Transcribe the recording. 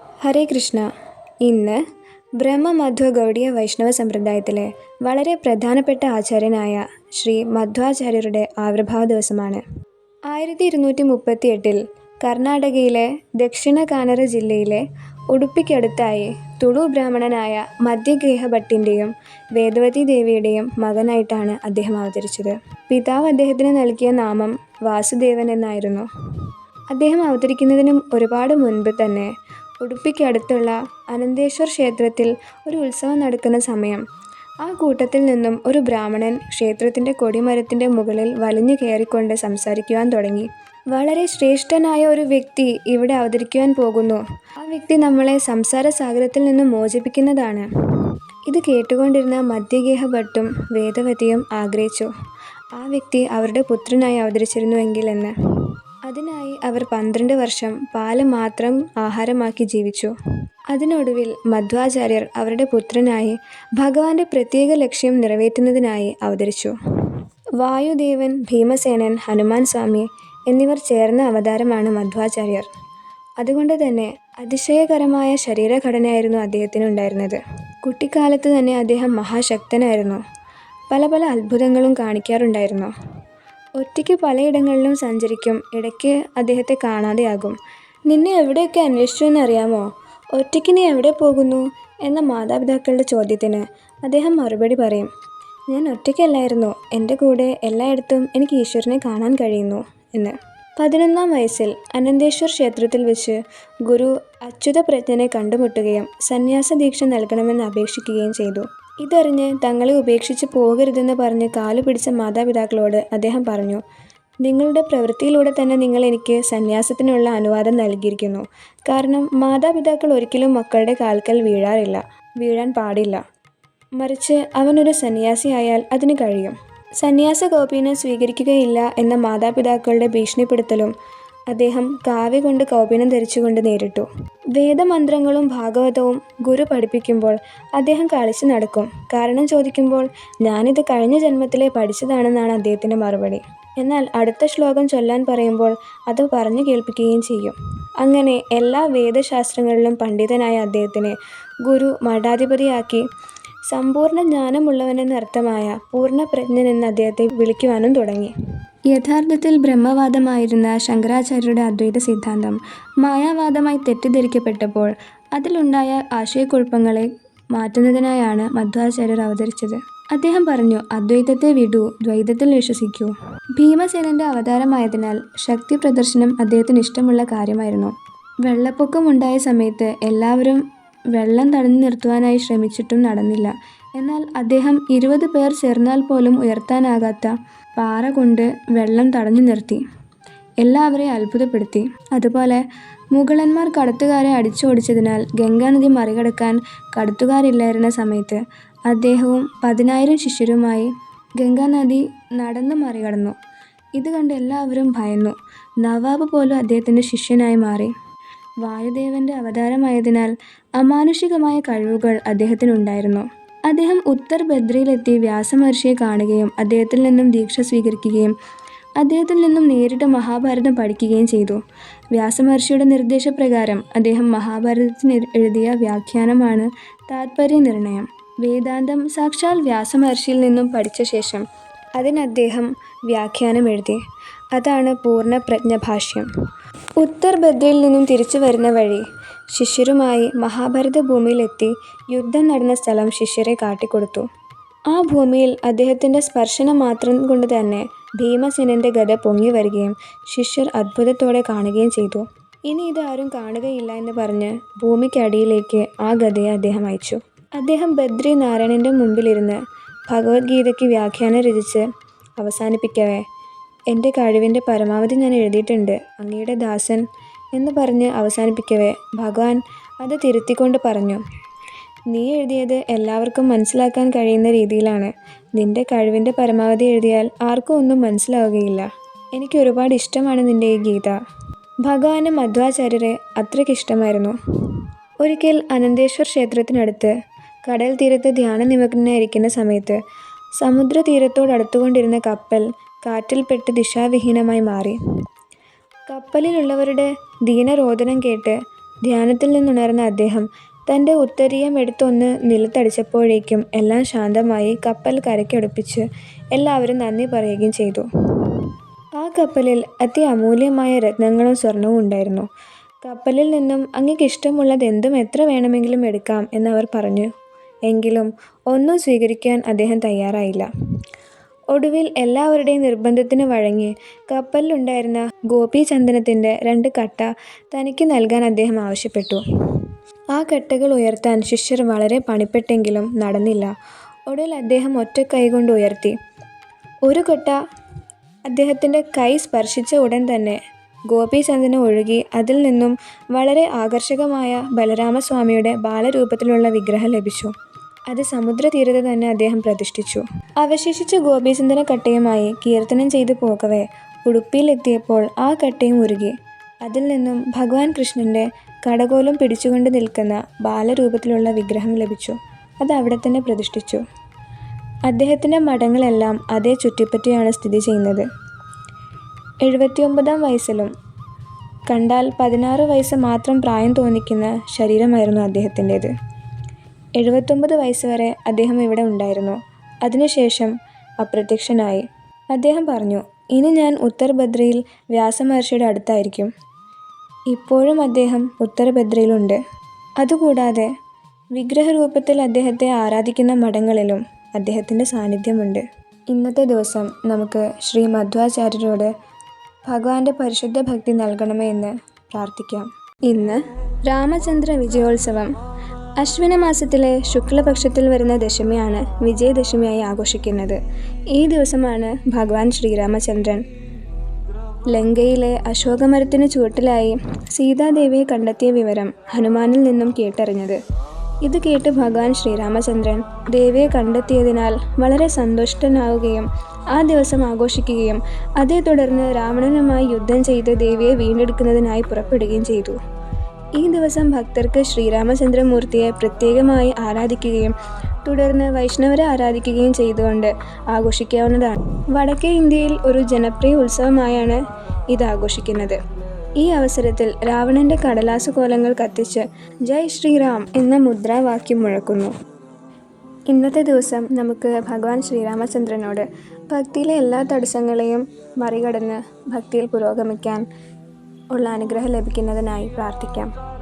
ഹരേ കൃഷ്ണ. ഇന്ന് ബ്രഹ്മമധ്വ ഗൗഡിയ വൈഷ്ണവ സമ്പ്രദായത്തിലെ വളരെ പ്രധാനപ്പെട്ട ആചാര്യനായ ശ്രീ മധ്വാചാര്യരുടെ ആവിർഭാവ ദിവസമാണ്. ആയിരത്തി ഇരുന്നൂറ്റി മുപ്പത്തി എട്ടിൽ കർണാടകയിലെ ദക്ഷിണ കാനറ ജില്ലയിലെ ഉടുപ്പിക്കടുത്തായി തുളു ബ്രാഹ്മണനായ മധ്യഗേഹ ഭട്ടിന്റെയും വേദവതി ദേവിയുടെയും മകനായിട്ടാണ് അദ്ദേഹം അവതരിച്ചത്. പിതാവ് അദ്ദേഹത്തിന് നൽകിയ നാമം വാസുദേവൻ എന്നായിരുന്നു. അദ്ദേഹം അവതരിക്കുന്നതിനും ഒരുപാട് മുൻപ് തന്നെ ഉടുപ്പിക്കടുത്തുള്ള അനന്തേശ്വർ ക്ഷേത്രത്തിൽ ഒരു ഉത്സവം നടക്കുന്ന സമയം. ആ കൂട്ടത്തിൽ നിന്നും ഒരു ബ്രാഹ്മണൻ ക്ഷേത്രത്തിന്റെ കൊടിമരത്തിന്റെ മുകളിൽ വലിഞ്ഞു കയറിക്കൊണ്ട് സംസാരിക്കുവാൻ തുടങ്ങി. വളരെ ശ്രേഷ്ഠനായ ഒരു വ്യക്തി ഇവിടെ അവതരിക്കുവാൻ പോകുന്നു. ആ വ്യക്തി നമ്മളെ സംസാര സാഗരത്തിൽ നിന്നും മോചിപ്പിക്കുന്നതാണ് ഇത് കേട്ടുകൊണ്ടിരുന്ന മധ്യഗേഹ ഭട്ടും വേദവതിയും ആഗ്രഹിച്ചു. ആ വ്യക്തി അവരുടെ പുത്രനായി അവതരിച്ചിരുന്നുവെങ്കിൽ എന്ന് അതിനായി അവർ പന്ത്രണ്ട് വർഷം പാൽ മാത്രം ആഹാരമാക്കി ജീവിച്ചു. അതിനൊടുവിൽ മധ്വാചാര്യർ അവരുടെ പുത്രനായി ഭഗവാന്റെ പ്രത്യേക ലക്ഷ്യം നിറവേറ്റുന്നതിനായി അവതരിച്ചു. വായുദേവൻ ഭീമസേനൻ ഹനുമാൻ സ്വാമി എന്നിവർ ചേർന്ന അവതാരമാണ് മധ്വാചാര്യർ. അതുകൊണ്ട് തന്നെ അതിശയകരമായ ശരീരഘടനയായിരുന്നു അദ്ദേഹത്തിന് ഉണ്ടായിരുന്നത്. കുട്ടിക്കാലത്ത് തന്നെ അദ്ദേഹം മഹാശക്തനായിരുന്നു. പല പല അത്ഭുതങ്ങളും കാണിക്കാറുണ്ടായിരുന്നു. ഒറ്റയ്ക്ക് പലയിടങ്ങളിലും സഞ്ചരിക്കും. ഇടയ്ക്ക് അദ്ദേഹത്തെ കാണാതെയാകും. നിന്നെ എവിടെയൊക്കെ അന്വേഷിച്ചു എന്നറിയാമോ? ഒറ്റയ്ക്ക് നീ എവിടെ പോകുന്നു? എന്ന മാതാപിതാക്കളുടെ ചോദ്യത്തിന് അദ്ദേഹം മറുപടി പറയും. ഞാൻ ഒറ്റയ്ക്കല്ലായിരുന്നു. എന്റെ കൂടെ എല്ലായിടത്തും എനിക്ക് ഈശ്വരനെ കാണാൻ കഴിയുന്നു എന്ന്. പതിനൊന്നാം വയസ്സിൽ അനന്തേശ്വർ ക്ഷേത്രത്തിൽ വെച്ച് ഗുരു അച്യുതപ്രജ്ഞനെ കണ്ടുമുട്ടുകയും സന്യാസ ദീക്ഷ നൽകണമെന്ന് അപേക്ഷിക്കുകയും ചെയ്തു. ഇതറിഞ്ഞ് തങ്ങളെ ഉപേക്ഷിച്ച് പോകരുതെന്ന് പറഞ്ഞ് കാലു പിടിച്ച മാതാപിതാക്കളോട് അദ്ദേഹം പറഞ്ഞു നിങ്ങളുടെ പ്രവൃത്തിയിലൂടെ തന്നെ നിങ്ങൾ എനിക്ക് സന്യാസത്തിനുള്ള അനുവാദം നൽകിയിരിക്കുന്നു. കാരണം മാതാപിതാക്കൾ ഒരിക്കലും മക്കളുടെ കാൽക്കൽ വീഴാറില്ല വീഴാൻ പാടില്ല. മറിച്ച് അവനൊരു സന്യാസിയായാൽ അതിന് കഴിയും. സന്യാസ ഗോപീനെ സ്വീകരിക്കുകയില്ല എന്ന മാതാപിതാക്കളുടെ ഭീഷണിപ്പെടുത്തലും അദ്ദേഹം കാവ്യ കൊണ്ട് കൗപീനം ധരിച്ചുകൊണ്ട് നേരിട്ടു. വേദമന്ത്രങ്ങളും ഭാഗവതവും ഗുരു പഠിപ്പിക്കുമ്പോൾ അദ്ദേഹം കളിച്ചു നടക്കും. കാരണം ചോദിക്കുമ്പോൾ ഞാനിത് കഴിഞ്ഞ ജന്മത്തിലെ പഠിച്ചതാണെന്നാണ് അദ്ദേഹത്തിന്റെ മറുപടി. എന്നാൽ അടുത്ത ശ്ലോകം ചൊല്ലാൻ പറയുമ്പോൾ അത് പറഞ്ഞു കേൾപ്പിക്കുകയും ചെയ്യും. അങ്ങനെ എല്ലാ വേദശാസ്ത്രങ്ങളിലും പണ്ഡിതനായ അദ്ദേഹത്തിനെ ഗുരു മഠാധിപതിയാക്കി സമ്പൂർണ ജ്ഞാനമുള്ളവനെന്നർത്ഥമായ പൂർണപ്രജ്ഞൻ എന്ന് അദ്ദേഹത്തെ വിളിക്കുവാനും തുടങ്ങി. യഥാർത്ഥത്തിൽ ബ്രഹ്മവാദമായിരുന്ന ശങ്കരാചാര്യരുടെ അദ്വൈത സിദ്ധാന്തം മായാവാദമായി തെറ്റിദ്ധരിക്കപ്പെട്ടപ്പോൾ അതിലുണ്ടായ ആശയക്കുഴപ്പങ്ങളെ മാറ്റുന്നതിനായാണ് മധ്വാചാര്യർ അവതരിച്ചത്. അദ്ദേഹം പറഞ്ഞു അദ്വൈതത്തെ വിടൂ ദ്വൈതത്തിൽ വിശ്വസിക്കൂ. ഭീമസേനന്റെ അവതാരമായതിനാൽ ശക്തി പ്രദർശനം അദ്ദേഹത്തിന് ഇഷ്ടമുള്ള കാര്യമായിരുന്നു. വെള്ളപ്പൊക്കം ഉണ്ടായ സമയത്ത് എല്ലാവരും വെള്ളം തടഞ്ഞു നിർത്തുവാനായി ശ്രമിച്ചിട്ടും നടന്നില്ല. എന്നാൽ അദ്ദേഹം ഇരുപത് പേർ ചേർന്നാൽ പോലും ഉയർത്താനാകാത്ത പാറ കൊണ്ട് വെള്ളം തടഞ്ഞു നിർത്തി. എല്ലാവരെയും അത്ഭുതപ്പെടുത്തി. അതുപോലെ മുഗളന്മാർ കടത്തുകാരെ അടിച്ചോടിച്ചതിനാൽ ഗംഗാനദി മറികടക്കാൻ കടത്തുകാരില്ലായിരുന്ന സമയത്ത് അദ്ദേഹവും പതിനായിരം ശിഷ്യരുമായി ഗംഗാനദി നടന്നു മറികടന്നു. ഇത് കണ്ട് എല്ലാവരും ഭയന്നു. നവാബ് പോലും അദ്ദേഹത്തിന്റെ ശിഷ്യനായി മാറി. വായുദേവന്റെ അവതാരമായതിനാൽ അമാനുഷികമായ കഴിവുകൾ അദ്ദേഹത്തിനുണ്ടായിരുന്നു. അദ്ദേഹം ഉത്തർ ബദ്രയിലെത്തി വ്യാസമഹർഷിയെ കാണുകയും അദ്ദേഹത്തിൽ നിന്നും ദീക്ഷ സ്വീകരിക്കുകയും അദ്ദേഹത്തിൽ നിന്നും നേരിട്ട് മഹാഭാരതം പഠിക്കുകയും ചെയ്തു. വ്യാസമഹർഷിയുടെ നിർദ്ദേശപ്രകാരം അദ്ദേഹം മഹാഭാരതത്തിന് എഴുതിയ വ്യാഖ്യാനമാണ് താത്പര്യ നിർണയം വേദാന്തം സാക്ഷാൽ വ്യാസമഹർഷിയിൽ നിന്നും പഠിച്ച ശേഷം അതിന് അദ്ദേഹം വ്യാഖ്യാനം എഴുതി. അതാണ് പൂർണ പ്രജ്ഞഭാഷ്യം. ഉത്തർ ബദ്രയിൽ നിന്നും തിരിച്ചു വരുന്ന വഴി ശിഷ്യരുമായി മഹാഭാരത ഭൂമിയിലെത്തി യുദ്ധം നടന്ന സ്ഥലം ശിഷ്യരെ കാട്ടിക്കൊടുത്തു. ആ ഭൂമിയിൽ അദ്ദേഹത്തിന്റെ സ്പർശനം മാത്രം കൊണ്ട് തന്നെ ഭീമസേനന്റെ ഗത പൊങ്ങി വരികയും ശിഷ്യർ അത്ഭുതത്തോടെ കാണുകയും ചെയ്തു. ഇനി ഇതാരും കാണുകയില്ല എന്ന് പറഞ്ഞ് ഭൂമിക്കടിയിലേക്ക് ആ ഗതയെ അദ്ദേഹം അയച്ചു. അദ്ദേഹം ബദ്രി നാരായണന്റെ മുമ്പിലിരുന്ന് ഭഗവത്ഗീതയ്ക്ക് വ്യാഖ്യാനം രചിച്ച് അവസാനിപ്പിക്കവേ എന്റെ കഴിവിന്റെ പരമാവധി ഞാൻ എഴുതിയിട്ടുണ്ട്. അങ്ങയുടെ ദാസൻ എന്ന് പറഞ്ഞ് അവസാനിപ്പിക്കവേ. ഭഗവാൻ അത് തിരുത്തിക്കൊണ്ട് പറഞ്ഞു നീ എഴുതിയത് എല്ലാവർക്കും മനസ്സിലാക്കാൻ കഴിയുന്ന രീതിയിലാണ്. നിന്റെ കഴിവിന്റെ പരമാവധി എഴുതിയാൽ ആർക്കും ഒന്നും മനസ്സിലാവുകയില്ല. എനിക്ക് ഒരുപാട് ഇഷ്ടമാണ് നിന്റെ ഈ ഗീത. ഭഗവാന് മധ്വാചാര്യരെ അത്രയ്ക്ക് ഇഷ്ടമായിരുന്നു. ഒരിക്കൽ അനന്തേശ്വർ ക്ഷേത്രത്തിനടുത്ത് കടൽ തീരത്ത് ധ്യാന നിമഗ്നായിരിക്കുന്ന സമയത്ത് സമുദ്ര തീരത്തോടടുത്തുകൊണ്ടിരുന്ന കപ്പൽ കാറ്റിൽപ്പെട്ട് ദിശാവിഹീനമായി മാറി. കപ്പലിലുള്ളവരുടെ ദീനരോദനം കേട്ട് ധ്യാനത്തിൽ നിന്നുണർന്ന അദ്ദേഹം തന്റെ ഉത്തരീയം എടുത്തൊന്ന് നിലത്തടിച്ചപ്പോഴേക്കും എല്ലാം ശാന്തമായി കപ്പൽ കരയ്ക്കടുപ്പിച്ച് എല്ലാവരും നന്ദി പറയുകയും ചെയ്തു. ആ കപ്പലിൽ അത്യമൂല്യമായ രത്നങ്ങളും സ്വർണവും ഉണ്ടായിരുന്നു. കപ്പലിൽ നിന്നും അങ്ങേക്ക് ഇഷ്ടമുള്ളത് എന്തും എത്ര വേണമെങ്കിലും എടുക്കാം എന്നവർ പറഞ്ഞു. എങ്കിലും ഒന്നും സ്വീകരിക്കാൻ അദ്ദേഹം തയ്യാറായില്ല. ഒടുവിൽ എല്ലാവരുടെയും നിർബന്ധത്തിന് വഴങ്ങി കപ്പലിലുണ്ടായിരുന്ന ഗോപീചന്ദനത്തിന്റെ രണ്ട് കട്ട തനിക്ക് നൽകാൻ അദ്ദേഹം ആവശ്യപ്പെട്ടു. ആ കട്ടകൾ ഉയർത്താൻ ശിഷ്യർ വളരെ പണിപ്പെട്ടെങ്കിലും നടന്നില്ല. ഒടുവിൽ അദ്ദേഹം ഒറ്റ ഒറ്റക്കൈകൊണ്ട് ഉയർത്തി. ഒരു കട്ട അദ്ദേഹത്തിന്റെ കൈ സ്പർശിച്ച ഉടൻ തന്നെ ഗോപീചന്ദനം ഒഴുകി അതിൽ നിന്നും വളരെ ആകർഷകമായ ബലരാമസ്വാമിയുടെ ബാലരൂപത്തിലുള്ള വിഗ്രഹം ലഭിച്ചു. അത് സമുദ്രതീരത്ത് തന്നെ അദ്ദേഹം പ്രതിഷ്ഠിച്ചു. അവശേഷിച്ച ഗോപീചന്ദന കട്ടയുമായി കീർത്തനം ചെയ്തു പോകവേ ഉടുപ്പിയിലെത്തിയപ്പോൾ ആ കട്ടയും ഉരുകി. അതിൽ നിന്നും ഭഗവാൻ കൃഷ്ണന്റെ കടകോലും പിടിച്ചുകൊണ്ട് നിൽക്കുന്ന ബാലരൂപത്തിലുള്ള വിഗ്രഹം ലഭിച്ചു. അത് അവിടെ തന്നെ പ്രതിഷ്ഠിച്ചു. അദ്ദേഹത്തിന്റെ മഠങ്ങളെല്ലാം അതേ ചുറ്റിപ്പറ്റിയാണ് സ്ഥിതി ചെയ്യുന്നത്. എഴുപത്തിയൊമ്പതാം വയസ്സിലും കണ്ടാൽ പതിനാറ് വയസ്സ് മാത്രം പ്രായം തോന്നിക്കുന്ന ശരീരമായിരുന്നു അദ്ദേഹത്തിന്റേത്. എഴുപത്തൊമ്പത് വയസ്സ് വരെ അദ്ദേഹം ഇവിടെ ഉണ്ടായിരുന്നു. അതിനുശേഷം അപ്രത്യക്ഷനായി. അദ്ദേഹം പറഞ്ഞു, ഇനി ഞാൻ ഉത്തരബദ്രിയിൽ വ്യാസമഹർഷിയുടെ അടുത്തായിരിക്കും. ഇപ്പോഴും അദ്ദേഹം ഉത്തരഭദ്രയിലുണ്ട് അതുകൂടാതെ വിഗ്രഹരൂപത്തിൽ അദ്ദേഹത്തെ ആരാധിക്കുന്ന മഠങ്ങളിലും അദ്ദേഹത്തിന്റെ സാന്നിധ്യമുണ്ട്. ഇന്നത്തെ ദിവസം നമുക്ക് ശ്രീ മധ്വാചാര്യരോട് ഭഗവാന്റെ പരിശുദ്ധ ഭക്തി നൽകണമേ എന്ന് പ്രാർത്ഥിക്കാം. ഇന്ന് രാമചന്ദ്ര വിജയോത്സവം. അശ്വിനമാസത്തിലെ ശുക്ലപക്ഷത്തിൽ വരുന്ന ദശമിയാണ് വിജയദശമിയായി ആഘോഷിക്കുന്നത്. ഈ ദിവസമാണ് ഭഗവാൻ ശ്രീരാമചന്ദ്രൻ ലങ്കയിലെ അശോകമരത്തിന് ചുവട്ടിലായി സീതാദേവിയെ കണ്ടെത്തിയ വിവരം ഹനുമാനിൽ നിന്നും കേട്ടറിഞ്ഞത്. ഇത് കേട്ട് ഭഗവാൻ ശ്രീരാമചന്ദ്രൻ ദേവിയെ കണ്ടെത്തിയതിനാൽ വളരെ സന്തുഷ്ടനാവുകയും ആ ദിവസം ആഘോഷിക്കുകയും അതേ തുടർന്ന് രാവണനുമായി യുദ്ധം ചെയ്ത് ദേവിയെ വീണ്ടെടുക്കുന്നതിനായി പുറപ്പെടുകയും ചെയ്തു. ഈ ദിവസം ഭക്തർക്ക് ശ്രീരാമചന്ദ്രമൂർത്തിയെ പ്രത്യേകമായി ആരാധിക്കുകയും തുടർന്ന് വൈഷ്ണവരെ ആരാധിക്കുകയും ചെയ്തുകൊണ്ട് ആഘോഷിക്കാവുന്നതാണ്. വടക്കേ ഇന്ത്യയിൽ ഒരു ജനപ്രിയ ഉത്സവമായാണ് ഇത് ആഘോഷിക്കുന്നത്. ഈ അവസരത്തിൽ രാവണന്റെ രാവണന്റെ കടലാസുകോലങ്ങൾ കത്തിച്ച് ജയ് ശ്രീറാം എന്ന മുദ്രാവാക്യം മുഴക്കുന്നു. ഇന്നത്തെ ദിവസം നമുക്ക് ഭഗവാൻ ശ്രീരാമചന്ദ്രനോട് ഭക്തിയിലെ എല്ലാ തടസ്സങ്ങളെയും മറികടന്ന് ഭക്തിയിൽ പുരോഗമിക്കാൻ ഉള്ള അനുഗ്രഹം ലഭിക്കുന്നതിനായി പ്രാർത്ഥിക്കാം.